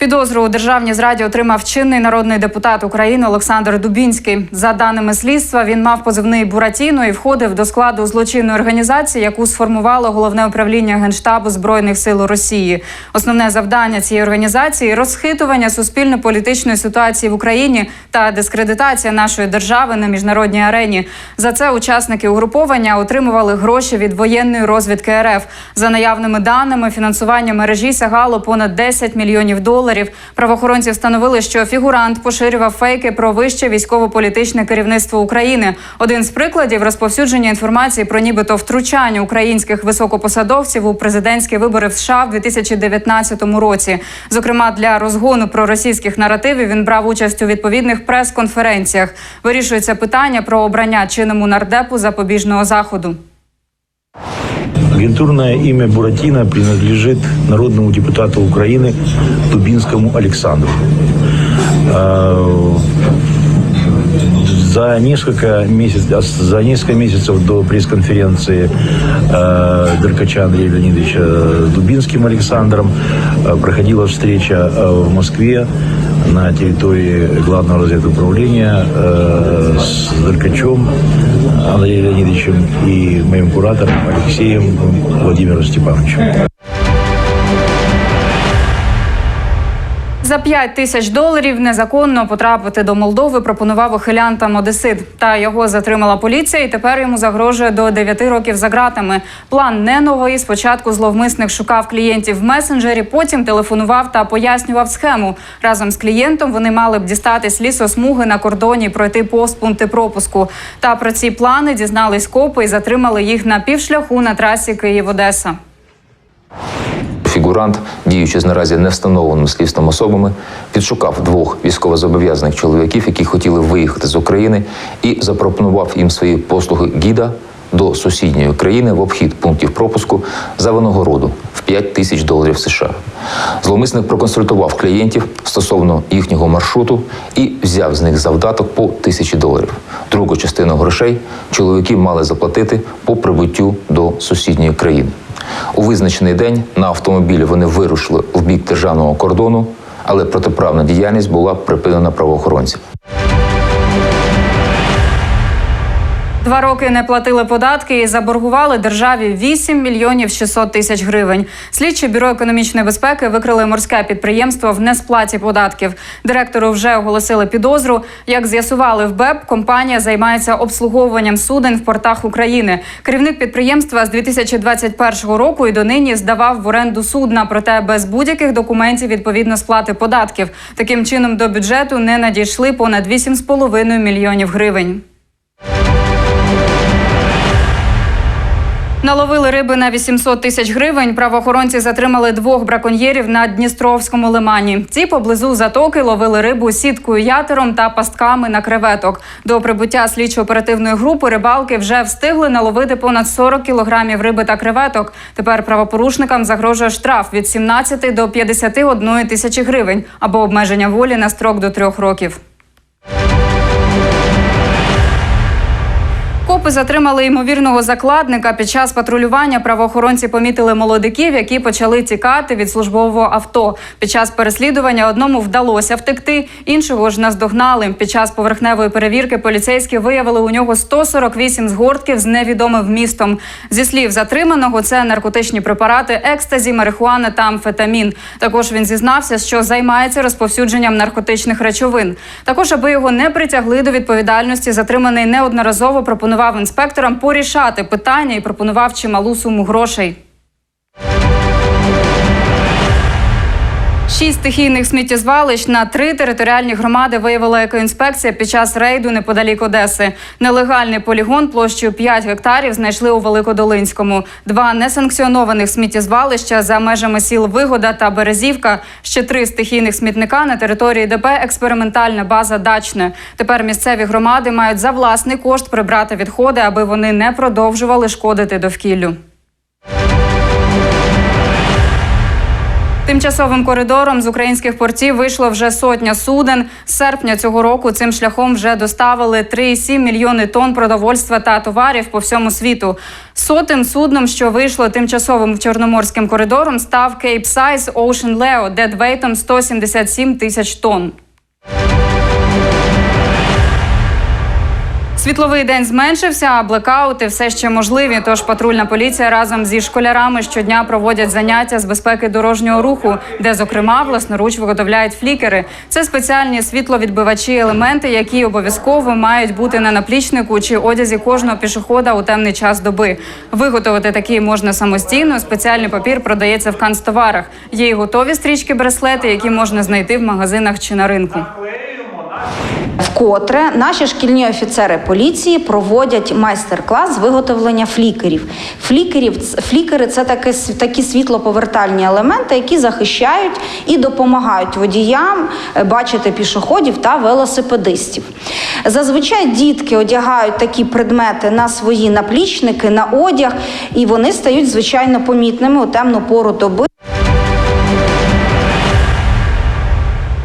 Підозру у державній зраді отримав чинний народний депутат України Олександр Дубінський. За даними слідства, він мав позивний Буратіно і входив до складу злочинної організації, яку сформувало головне управління генштабу збройних сил Росії. Основне завдання цієї організації розхитування суспільно-політичної ситуації в Україні та дискредитація нашої держави на міжнародній арені. За це учасники угруповання отримували гроші від воєнної розвідки РФ. За наявними даними, фінансування мережі сягало понад 10 мільйонів доларів. Правоохоронці встановили, що фігурант поширював фейки про вище військово-політичне керівництво України. Один з прикладів розповсюдження інформації про нібито втручання українських високопосадовців у президентські вибори в США в 2019 році. Зокрема, для розгону проросійських наративів він брав участь у відповідних прес-конференціях. Вирішується питання про обрання чинному нардепу запобіжного заходу. Агентурное имя Буратино принадлежит народному депутату Украины Дубинскому Александру. Э, За несколько месяцев, за несколько месяцев до пресс-конференции э, Деркача Андрея Леонидовича Дубинским Александром э, проходила встреча э, в Москве на территории главного разведуправления э, с Деркачем Андреем Леонидовичем и моим куратором Алексеем Владимиром Степановичем. За 5 тисяч доларів незаконно потрапити до Молдови пропонував ухилянтам Одесит. Та його затримала поліція, і тепер йому загрожує до 9 років за ґратами. План не новий. Спочатку зловмисник шукав клієнтів в месенджері, потім телефонував та пояснював схему. Разом з клієнтом вони мали б дістатись лісосмуги на кордоні, пройти постпункти пропуску. Та про ці плани дізнались копи і затримали їх на півшляху на трасі Київ-Одеса. Фігурант, діючи з наразі не встановленими слідством особами, підшукав двох військовозобов'язаних чоловіків, які хотіли виїхати з України, і запропонував їм свої послуги гіда до сусідньої країни в обхід пунктів пропуску за винагороду в 5 тисяч доларів США. Зловмисник проконсультував клієнтів стосовно їхнього маршруту і взяв з них завдаток по тисячі доларів. Другу частину грошей чоловіки мали заплатити по прибуттю до сусідньої країни. У визначений день на автомобілі вони вирушили в бік державного кордону, але протиправна діяльність була припинена правоохоронцями. Два роки не платили податки і заборгували державі 8 мільйонів 600 тисяч гривень. Слідчі бюро економічної безпеки викрили морське підприємство в несплаті податків. Директору вже оголосили підозру. Як з'ясували в БЕП, компанія займається обслуговуванням суден в портах України. Керівник підприємства з 2021 року і донині здавав в оренду судна, проте без будь-яких документів відповідно сплати податків. Таким чином до бюджету не надійшли понад 8,5 мільйонів гривень. Наловили риби на 800 тисяч гривень. Правоохоронці затримали двох браконьєрів на Дністровському лимані. Ці поблизу затоки ловили рибу сіткою ятером та пастками на креветок. До прибуття слідчо-оперативної групи рибалки вже встигли наловити понад 40 кілограмів риби та креветок. Тепер правопорушникам загрожує штраф від 17 до 51 тисячі гривень або обмеження волі на строк до трьох років. Копи затримали ймовірного закладника. Під час патрулювання правоохоронці помітили молодиків, які почали тікати від службового авто. Під час переслідування одному вдалося втекти, іншого ж наздогнали. Під час поверхневої перевірки поліцейські виявили у нього 148 згортків з невідомим вмістом. Зі слів затриманого, це наркотичні препарати, екстазі, марихуана та амфетамін. Також він зізнався, що займається розповсюдженням наркотичних речовин. Також, аби його не притягли до відповідальності, затриманий неодноразово пропонував інспекторам порішати питання і пропонував чималу суму грошей. Шість стихійних сміттєзвалищ на три територіальні громади виявила екоінспекція під час рейду неподалік Одеси. Нелегальний полігон площею 5 гектарів знайшли у Великодолинському. Два несанкціонованих сміттєзвалища за межами сіл Вигода та Березівка. Ще три стихійних смітника на території ДП експериментальна база Дачне. Тепер місцеві громади мають за власний кошт прибрати відходи, аби вони не продовжували шкодити довкіллю. Тимчасовим коридором з українських портів вийшло вже сотня суден. З серпня цього року цим шляхом вже доставили 3,7 мільйони тонн продовольства та товарів по всьому світу. Сотим судном, що вийшло тимчасовим чорноморським коридором, став Capesize Ocean Leo, дедвейтом 177 тисяч тонн. Світловий день зменшився, а блекаути все ще можливі. Тож патрульна поліція разом зі школярами щодня проводять заняття з безпеки дорожнього руху, де, зокрема, власноруч виготовляють флікери. Це спеціальні світловідбивачі елементи, які обов'язково мають бути на наплічнику чи одязі кожного пішохода у темний час доби. Виготовити такі можна самостійно. Спеціальний папір продається в канцтоварах. Є й готові стрічки браслети, які можна знайти в магазинах чи на ринку. Вкотре наші шкільні офіцери поліції проводять майстер-клас з виготовлення флікерів. Флікерів флікери це таке такі світлоповертальні елементи, які захищають і допомагають водіям е, бачити пішоходів та велосипедистів. Зазвичай дітки одягають такі предмети на свої наплічники, на одяг, і вони стають звичайно помітними у темну пору доби.